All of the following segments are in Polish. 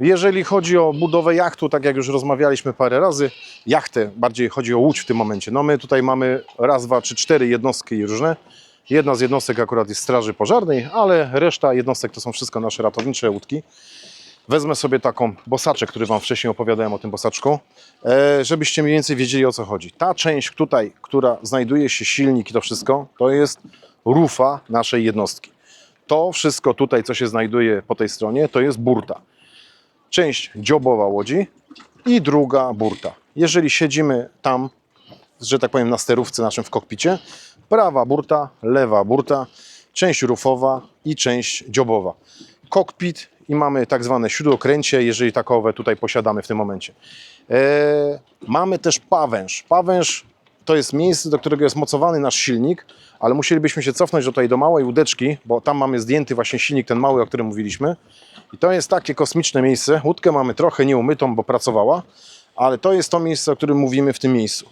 Jeżeli chodzi o budowę jachtu, tak jak już rozmawialiśmy parę razy, jachtę, bardziej chodzi o łódź w tym momencie. No my tutaj mamy raz, dwa, trzy, cztery jednostki różne. Jedna z jednostek akurat jest Straży Pożarnej, ale reszta jednostek to są wszystko nasze ratownicze łódki. Wezmę sobie taką bosaczek, który Wam wcześniej opowiadałem o tym bosaczku, e, żebyście mniej więcej wiedzieli o co chodzi. Ta część tutaj, która znajduje się silnik i to wszystko, to jest rufa naszej jednostki. To wszystko tutaj, co się znajduje po tej stronie, to jest burta. Część dziobowa łodzi i druga burta. Jeżeli siedzimy tam, że tak powiem, na sterówce naszym w kokpicie, prawa burta, lewa burta, część rufowa i część dziobowa. Kokpit i mamy tak zwane śródokręcie, jeżeli takowe tutaj posiadamy w tym momencie. E, mamy też pawęż. Pawęż to jest miejsce, do którego jest mocowany nasz silnik, ale musielibyśmy się cofnąć do tutaj do małej łódeczki, bo tam mamy zdjęty właśnie silnik, ten mały, o którym mówiliśmy. I to jest takie kosmiczne miejsce. Łódkę mamy trochę nieumytą, bo pracowała, ale to jest to miejsce, o którym mówimy w tym miejscu.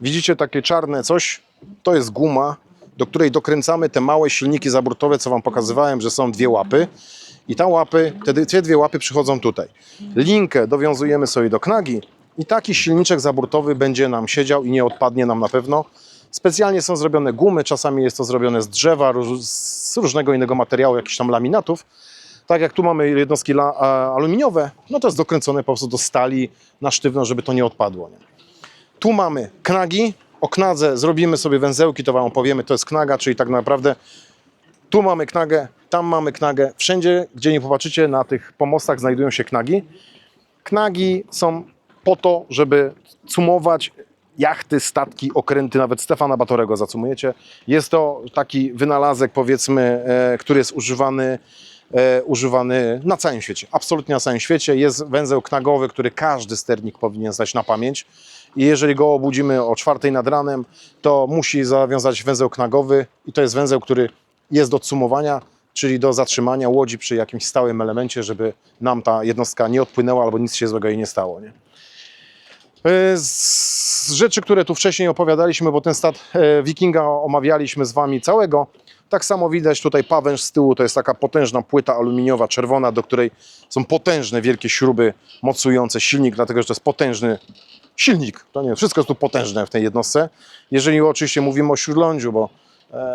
Widzicie takie czarne coś? To jest guma, do której dokręcamy te małe silniki zaburtowe, co Wam pokazywałem, że są dwie łapy. I ta łapy, te, te dwie łapy przychodzą tutaj. Linkę dowiązujemy sobie do knagi i taki silniczek zaburtowy będzie nam siedział i nie odpadnie nam na pewno. Specjalnie są zrobione gumy, czasami jest to zrobione z drzewa, z różnego innego materiału, jakichś tam laminatów. Tak jak tu mamy jednostki aluminiowe, no to jest dokręcone po prostu do stali na sztywno, żeby to nie odpadło. Nie? Tu mamy knagi. O knadze zrobimy sobie węzełki, to Wam opowiemy. To jest knaga, czyli tak naprawdę tu mamy knagę, tam mamy knagę. Wszędzie, gdzie nie popatrzycie, na tych pomostach znajdują się knagi. Knagi są po to, żeby cumować jachty, statki, okręty, nawet Stefana Batorego zacumujecie. Jest to taki wynalazek, powiedzmy, e, który jest używany, używany na całym świecie. Absolutnie na całym świecie. Jest węzeł knagowy, który każdy sternik powinien znać na pamięć. I jeżeli go obudzimy o czwartej nad ranem, to musi zawiązać węzeł knagowy i to jest węzeł, który jest do cumowania, czyli do zatrzymania łodzi przy jakimś stałym elemencie, żeby nam ta jednostka nie odpłynęła albo nic się złego jej nie stało. Nie? E, Z rzeczy, które tu wcześniej opowiadaliśmy, bo ten stat e, Wikinga omawialiśmy z Wami całego, tak samo widać tutaj pawęż z tyłu, to jest taka potężna płyta aluminiowa, czerwona, do której są potężne, wielkie śruby mocujące silnik, dlatego że to jest potężny silnik. To nie, wszystko jest tu potężne w tej jednostce. Jeżeli oczywiście mówimy o śródlądziu, bo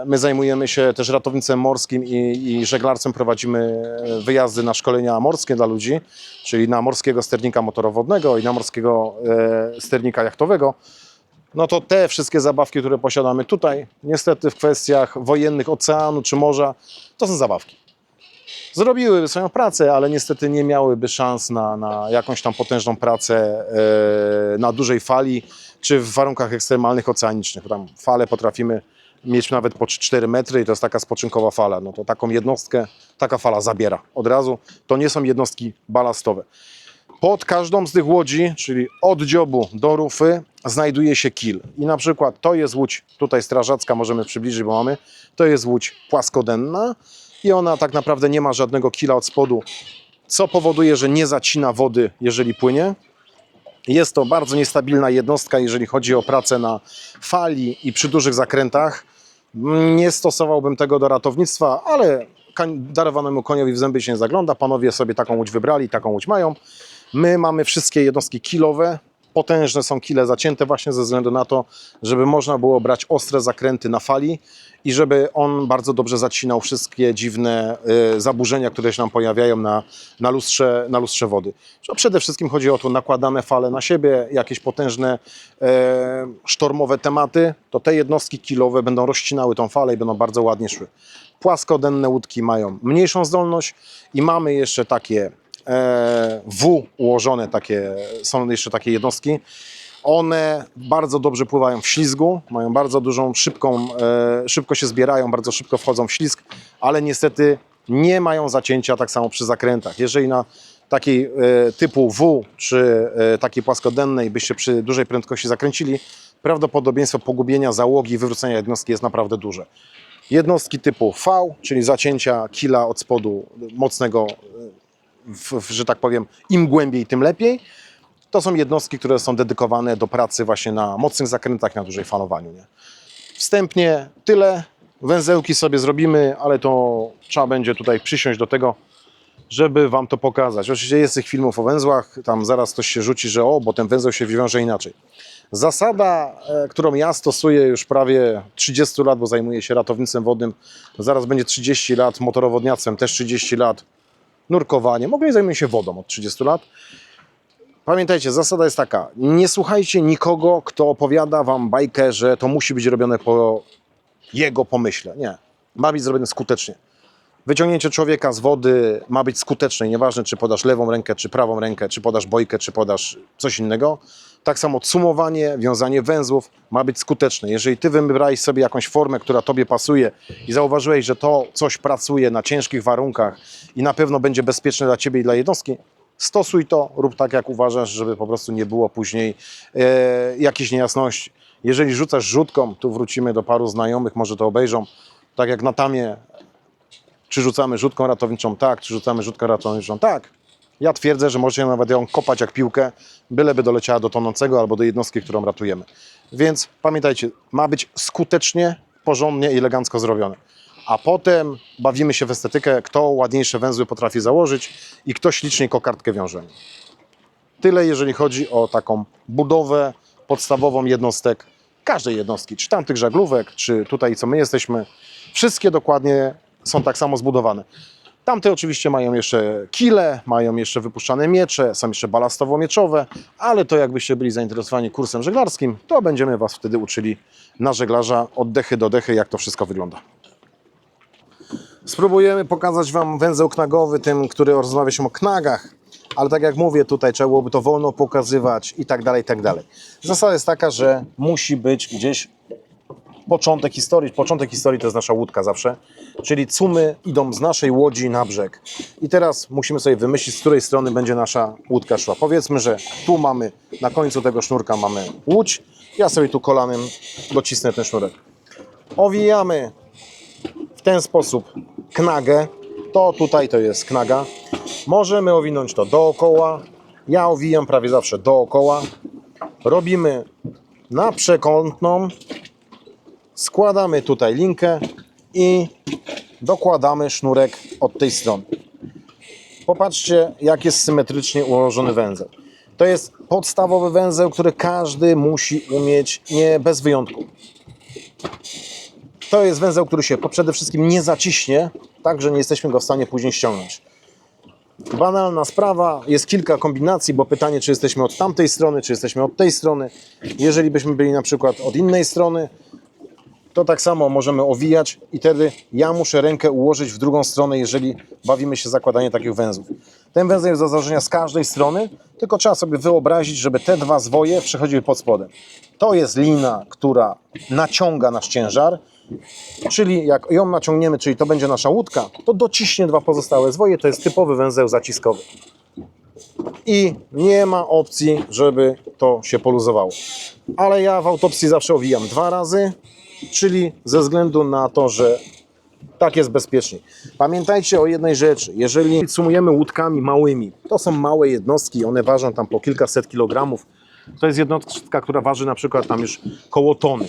my zajmujemy się też ratownictwem morskim i, i żeglarstwem, prowadzimy e, wyjazdy na szkolenia morskie dla ludzi, czyli na morskiego sternika motorowodnego i na morskiego e, sternika jachtowego. No to te wszystkie zabawki, które posiadamy tutaj, niestety w kwestiach wojennych oceanu czy morza, to są zabawki zrobiłyby swoją pracę, ale niestety nie miałyby szans na, na jakąś tam potężną pracę e, na dużej fali, czy w warunkach ekstremalnych oceanicznych. Tam fale potrafimy mieć nawet po 4 metry i to jest taka spoczynkowa fala. No to taką jednostkę taka fala zabiera od razu. To nie są jednostki balastowe. Pod każdą z tych łodzi, czyli od dziobu do rufy, znajduje się kil. I na przykład to jest łódź, tutaj strażacka, możemy przybliżyć, bo mamy, to jest łódź płaskodenna i ona tak naprawdę nie ma żadnego kila od spodu, co powoduje, że nie zacina wody, jeżeli płynie. Jest to bardzo niestabilna jednostka, jeżeli chodzi o pracę na fali i przy dużych zakrętach. Nie stosowałbym tego do ratownictwa, ale darowanemu koniowi w zęby się nie zagląda. Panowie sobie taką łódź wybrali, taką łódź mają. My mamy wszystkie jednostki kilowe. Potężne są kile zacięte właśnie ze względu na to, żeby można było brać ostre zakręty na fali i żeby on bardzo dobrze zacinał wszystkie dziwne y, zaburzenia, które się nam pojawiają na, na, lustrze, na lustrze wody. Przede wszystkim chodzi o to nakładane fale na siebie, jakieś potężne e, sztormowe tematy, to te jednostki kilowe będą rozcinały tą falę i będą bardzo ładnie szły. Płaskodenne łódki mają mniejszą zdolność i mamy jeszcze takie W ułożone, takie, są jeszcze takie jednostki. One bardzo dobrze pływają w ślizgu, mają bardzo dużą, szybką, e, szybko się zbierają, bardzo szybko wchodzą w ślizg, ale niestety nie mają zacięcia tak samo przy zakrętach. Jeżeli na takiej e, typu W czy e, takiej płaskodennej byście przy dużej prędkości zakręcili, prawdopodobieństwo pogubienia załogi i wywrócenia jednostki jest naprawdę duże. Jednostki typu V, czyli zacięcia kila od spodu mocnego, e, w, że tak powiem, im głębiej, tym lepiej. To są jednostki, które są dedykowane do pracy właśnie na mocnych zakrętach, na dużej falowaniu. Nie? Wstępnie tyle. Węzełki sobie zrobimy, ale to trzeba będzie tutaj przysiąść do tego, żeby Wam to pokazać. Oczywiście jest tych filmów o węzłach, tam zaraz ktoś się rzuci, że o, bo ten węzeł się wiąże inaczej. Zasada, e, którą ja stosuję już prawie 30 lat, bo zajmuję się ratownictwem wodnym, zaraz będzie 30 lat, motorowodniactwem też 30 lat, nurkowaniem, ogólnie zajmuję się wodą od 30 lat. Pamiętajcie, zasada jest taka, nie słuchajcie nikogo, kto opowiada Wam bajkę, że to musi być robione po jego pomyśle. Nie, ma być zrobione skutecznie. Wyciągnięcie człowieka z wody ma być skuteczne, nieważne czy podasz lewą rękę, czy prawą rękę, czy podasz bojkę, czy podasz coś innego. Tak samo odsumowanie, wiązanie węzłów ma być skuteczne. Jeżeli ty wybrałeś sobie jakąś formę, która tobie pasuje i zauważyłeś, że to coś pracuje na ciężkich warunkach i na pewno będzie bezpieczne dla ciebie i dla jednostki, stosuj to, rób tak jak uważasz, żeby po prostu nie było później e, jakichś niejasności. Jeżeli rzucasz rzutką, tu wrócimy do paru znajomych, może to obejrzą, tak jak na tamie czy rzucamy rzutką ratowniczą? Tak. Czy rzucamy rzutką ratowniczą? Tak. Ja twierdzę, że możecie nawet ją kopać jak piłkę, byleby doleciała do tonącego albo do jednostki, którą ratujemy. Więc pamiętajcie, ma być skutecznie, porządnie i elegancko zrobione. A potem bawimy się w estetykę, kto ładniejsze węzły potrafi założyć i kto śliczniej kokardkę wiąże. Tyle, jeżeli chodzi o taką budowę podstawową jednostek, każdej jednostki, czy tamtych żaglówek, czy tutaj, co my jesteśmy. Wszystkie dokładnie są tak samo zbudowane. Tamte oczywiście mają jeszcze kile, mają jeszcze wypuszczane miecze, są jeszcze balastowo-mieczowe, ale to jakbyście byli zainteresowani kursem żeglarskim, to będziemy Was wtedy uczyli na żeglarza od dechy do dechy, jak to wszystko wygląda. Spróbujemy pokazać Wam węzeł knagowy, tym, który rozmawia się o knagach, ale tak jak mówię, tutaj trzeba byłoby to wolno pokazywać i tak dalej, i tak dalej. Zasada jest taka, że musi być gdzieś początek historii. Początek historii to jest nasza łódka zawsze, czyli cumy idą z naszej łodzi na brzeg. I teraz musimy sobie wymyślić, z której strony będzie nasza łódka szła. Powiedzmy, że tu mamy, na końcu tego sznurka mamy łódź. Ja sobie tu kolanem docisnę ten sznurek. Owijamy w ten sposób knagę. To tutaj to jest knaga. Możemy owinąć to dookoła. Ja owijam prawie zawsze dookoła. Robimy na przekątną. Składamy tutaj linkę i dokładamy sznurek od tej strony. Popatrzcie, jak jest symetrycznie ułożony węzeł. To jest podstawowy węzeł, który każdy musi umieć, nie bez wyjątku. To jest węzeł, który się przede wszystkim nie zaciśnie, tak że nie jesteśmy go w stanie później ściągnąć. Banalna sprawa, jest kilka kombinacji, bo pytanie, czy jesteśmy od tamtej strony, czy jesteśmy od tej strony. Jeżeli byśmy byli na przykład od innej strony, to tak samo możemy owijać i wtedy ja muszę rękę ułożyć w drugą stronę, jeżeli bawimy się zakładanie takich węzłów. Ten węzeł jest do założenia z każdej strony, tylko trzeba sobie wyobrazić, żeby te dwa zwoje przechodziły pod spodem. To jest lina, która naciąga nasz ciężar, czyli jak ją naciągniemy, czyli to będzie nasza łódka, to dociśnie dwa pozostałe zwoje, to jest typowy węzeł zaciskowy. I nie ma opcji, żeby to się poluzowało. Ale ja w autopsji zawsze owijam dwa razy, czyli ze względu na to, że tak jest bezpieczniej. Pamiętajcie o jednej rzeczy. Jeżeli sumujemy łódkami małymi, to są małe jednostki, one ważą tam po kilkaset kilogramów. To jest jednostka, która waży na przykład tam już koło tony.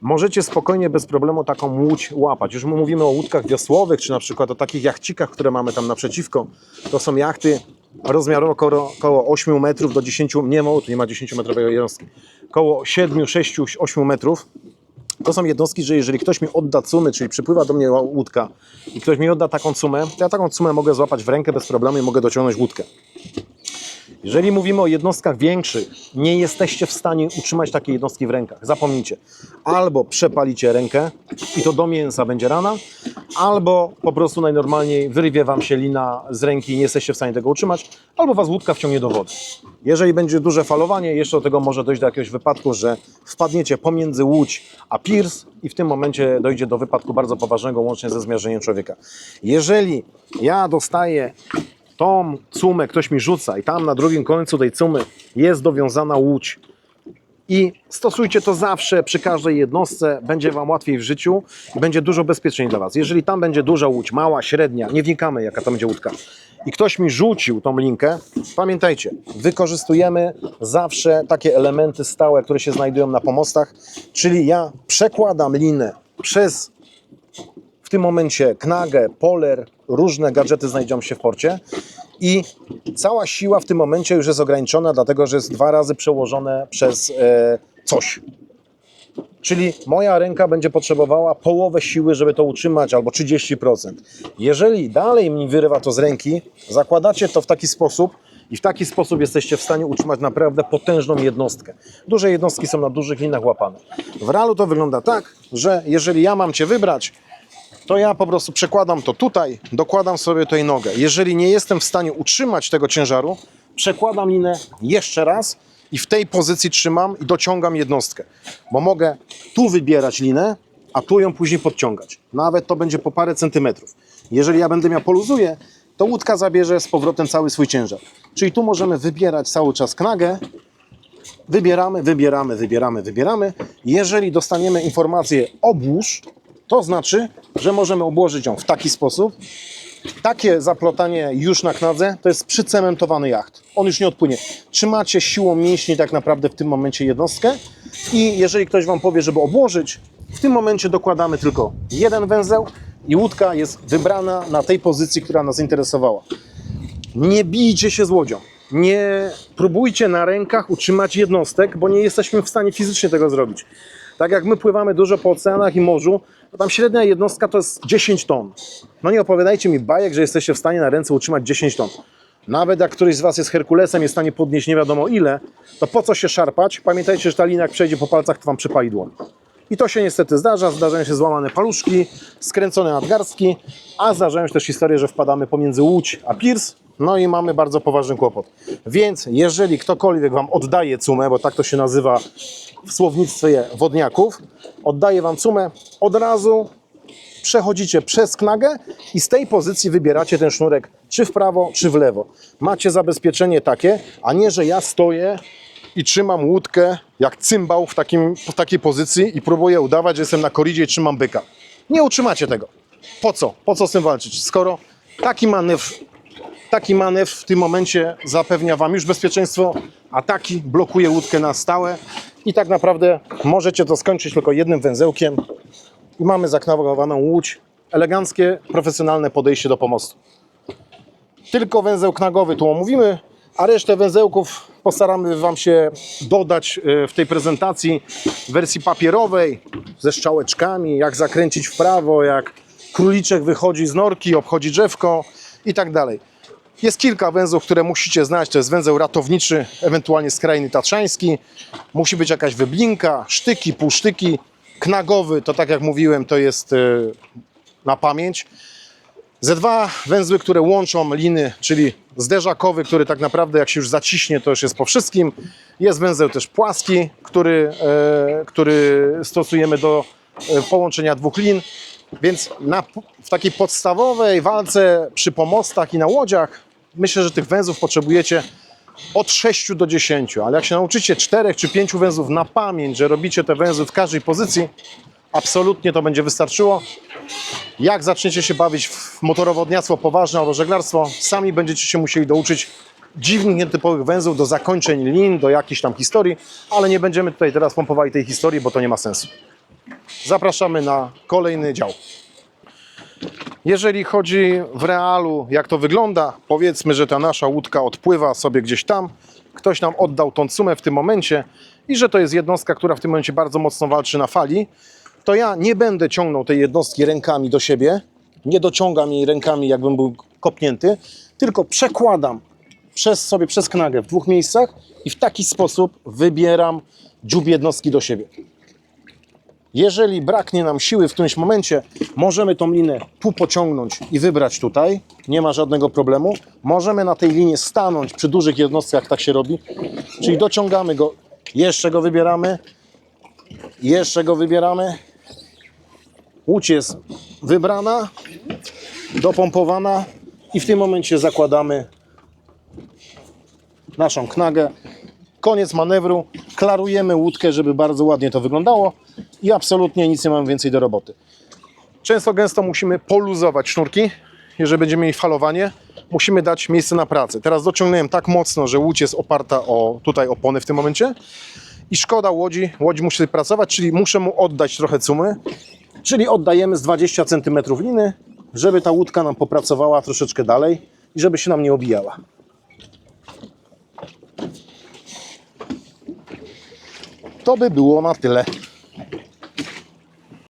Możecie spokojnie, bez problemu taką łódź łapać. Już mówimy o łódkach wiosłowych, czy na przykład o takich jachcikach, które mamy tam naprzeciwko. To są jachty rozmiarowo około, około 8 metrów do 10, nie ma, tu nie ma 10 metrowej jednostki, około 7, 6, 8 metrów. To są jednostki, że jeżeli ktoś mi odda cumy, czyli przypływa do mnie łódka i ktoś mi odda taką cumę, to ja taką cumę mogę złapać w rękę bez problemu i mogę dociągnąć łódkę. Jeżeli mówimy o jednostkach większych, nie jesteście w stanie utrzymać takiej jednostki w rękach. Zapomnijcie. Albo przepalicie rękę i to do mięsa będzie rana, albo po prostu najnormalniej wyrwie wam się lina z ręki i nie jesteście w stanie tego utrzymać, albo was łódka wciągnie do wody. Jeżeli będzie duże falowanie, jeszcze do tego może dojść do jakiegoś wypadku, że wpadniecie pomiędzy łódź a piers i w tym momencie dojdzie do wypadku bardzo poważnego, łącznie ze zmierzeniem człowieka. Jeżeli ja dostaję tą cumę ktoś mi rzuca i tam na drugim końcu tej cumy jest dowiązana łódź. I stosujcie to zawsze przy każdej jednostce, będzie Wam łatwiej w życiu i będzie dużo bezpieczniej dla Was. Jeżeli tam będzie duża łódź, mała, średnia, nie wnikamy jaka to będzie łódka. I ktoś mi rzucił tą linkę, pamiętajcie, wykorzystujemy zawsze takie elementy stałe, które się znajdują na pomostach, czyli ja przekładam linę przez tym momencie knagę, poler, różne gadżety znajdą się w porcie i cała siła w tym momencie już jest ograniczona, dlatego że jest dwa razy przełożone przez e, coś. Czyli moja ręka będzie potrzebowała połowę siły, żeby to utrzymać, albo 30%. Jeżeli dalej mi wyrywa to z ręki, zakładacie to w taki sposób i w taki sposób jesteście w stanie utrzymać naprawdę potężną jednostkę. Duże jednostki są na dużych linach łapane. W realu to wygląda tak, że jeżeli ja mam Cię wybrać, to ja po prostu przekładam to tutaj, dokładam sobie tutaj nogę. Jeżeli nie jestem w stanie utrzymać tego ciężaru, przekładam linę jeszcze raz i w tej pozycji trzymam i dociągam jednostkę. Bo mogę tu wybierać linę, a tu ją później podciągać. Nawet to będzie po parę centymetrów. Jeżeli ja będę miał poluzuję, to łódka zabierze z powrotem cały swój ciężar. Czyli tu możemy wybierać cały czas knagę, wybieramy, wybieramy, wybieramy, wybieramy. Jeżeli dostaniemy informację obłóż, to znaczy, że możemy obłożyć ją w taki sposób. Takie zaplotanie już na knadze to jest przycementowany jacht. On już nie odpłynie. Trzymacie siłą mięśni tak naprawdę w tym momencie jednostkę i jeżeli ktoś Wam powie, żeby obłożyć, w tym momencie dokładamy tylko jeden węzeł i łódka jest wybrana na tej pozycji, która nas interesowała. Nie bijcie się z łodzią. Nie próbujcie na rękach utrzymać jednostek, bo nie jesteśmy w stanie fizycznie tego zrobić. Tak jak my pływamy dużo po oceanach i morzu, to tam średnia jednostka to jest 10 ton. No nie opowiadajcie mi bajek, że jesteście w stanie na ręce utrzymać 10 ton. Nawet jak któryś z Was jest Herkulesem, jest w stanie podnieść nie wiadomo ile, to po co się szarpać? Pamiętajcie, że ta lina jak przejdzie po palcach, to Wam przypali dłoń. I to się niestety zdarza. Zdarzają się złamane paluszki, skręcone nadgarstki, a zdarzają się też historie, że wpadamy pomiędzy łódź a pirs, no i mamy bardzo poważny kłopot. Więc jeżeli ktokolwiek Wam oddaje cumę, bo tak to się nazywa w słownictwie wodniaków, oddaje Wam cumę, od razu przechodzicie przez knagę i z tej pozycji wybieracie ten sznurek czy w prawo, czy w lewo. Macie zabezpieczenie takie, a nie, że ja stoję i trzymam łódkę jak cymbał w, takim, w takiej pozycji i próbuję udawać, że jestem na koridzie i trzymam byka. Nie utrzymacie tego. Po co? Po co z tym walczyć? Skoro taki manewr, taki manewr w tym momencie zapewnia Wam już bezpieczeństwo, a taki blokuje łódkę na stałe i tak naprawdę możecie to skończyć tylko jednym węzełkiem i mamy zaknawowaną łódź. Eleganckie, profesjonalne podejście do pomostu. Tylko węzeł knagowy tu omówimy, a resztę węzełków postaramy Wam się dodać e, w tej prezentacji w wersji papierowej ze strzałeczkami, jak zakręcić w prawo, jak króliczek wychodzi z norki, obchodzi drzewko i tak dalej. Jest kilka węzłów, które musicie znać. To jest węzeł ratowniczy, ewentualnie skrajny tatrzański. Musi być jakaś wyblinka, sztyki, półsztyki. Knagowy, to tak jak mówiłem, to jest e, na pamięć. Ze dwa węzły, które łączą liny, czyli zderzakowy, który tak naprawdę jak się już zaciśnie, to już jest po wszystkim. Jest węzeł też płaski, który, e, który stosujemy do e, połączenia dwóch lin. Więc na, w takiej podstawowej walce przy pomostach i na łodziach myślę, że tych węzłów potrzebujecie od 6 do 10, ale jak się nauczycie 4 czy 5 węzłów na pamięć, że robicie te węzły w każdej pozycji, absolutnie to będzie wystarczyło. Jak zaczniecie się bawić w motorowodniactwo poważne albo żeglarstwo, sami będziecie się musieli douczyć dziwnych, nietypowych węzłów do zakończeń lin, do jakiejś tam historii, ale nie będziemy tutaj teraz pompowali tej historii, bo to nie ma sensu. Zapraszamy na kolejny dział. Jeżeli chodzi w realu, jak to wygląda, powiedzmy, że ta nasza łódka odpływa sobie gdzieś tam, ktoś nam oddał tą sumę w tym momencie i że to jest jednostka, która w tym momencie bardzo mocno walczy na fali, to ja nie będę ciągnął tej jednostki rękami do siebie, nie dociągam jej rękami, jakbym był kopnięty, tylko przekładam przez sobie przez knagę w dwóch miejscach i w taki sposób wybieram dziób jednostki do siebie. Jeżeli braknie nam siły w którymś momencie, możemy tą linę tu pociągnąć i wybrać tutaj. Nie ma żadnego problemu. Możemy na tej linie stanąć przy dużych jednostkach, tak się robi. Czyli dociągamy go, jeszcze go wybieramy, jeszcze go wybieramy. Łódź jest wybrana, dopompowana i w tym momencie zakładamy naszą knagę. Koniec manewru. Klarujemy łódkę, żeby bardzo ładnie to wyglądało i absolutnie nic nie mamy więcej do roboty. Często gęsto musimy poluzować sznurki, jeżeli będziemy mieli falowanie, musimy dać miejsce na pracę. Teraz dociągnąłem tak mocno, że łódź jest oparta o tutaj opony w tym momencie i szkoda łodzi, łodź musi pracować, czyli muszę mu oddać trochę cumy Czyli oddajemy z 20 cm liny, żeby ta łódka nam popracowała troszeczkę dalej i żeby się nam nie obijała. To by było na tyle.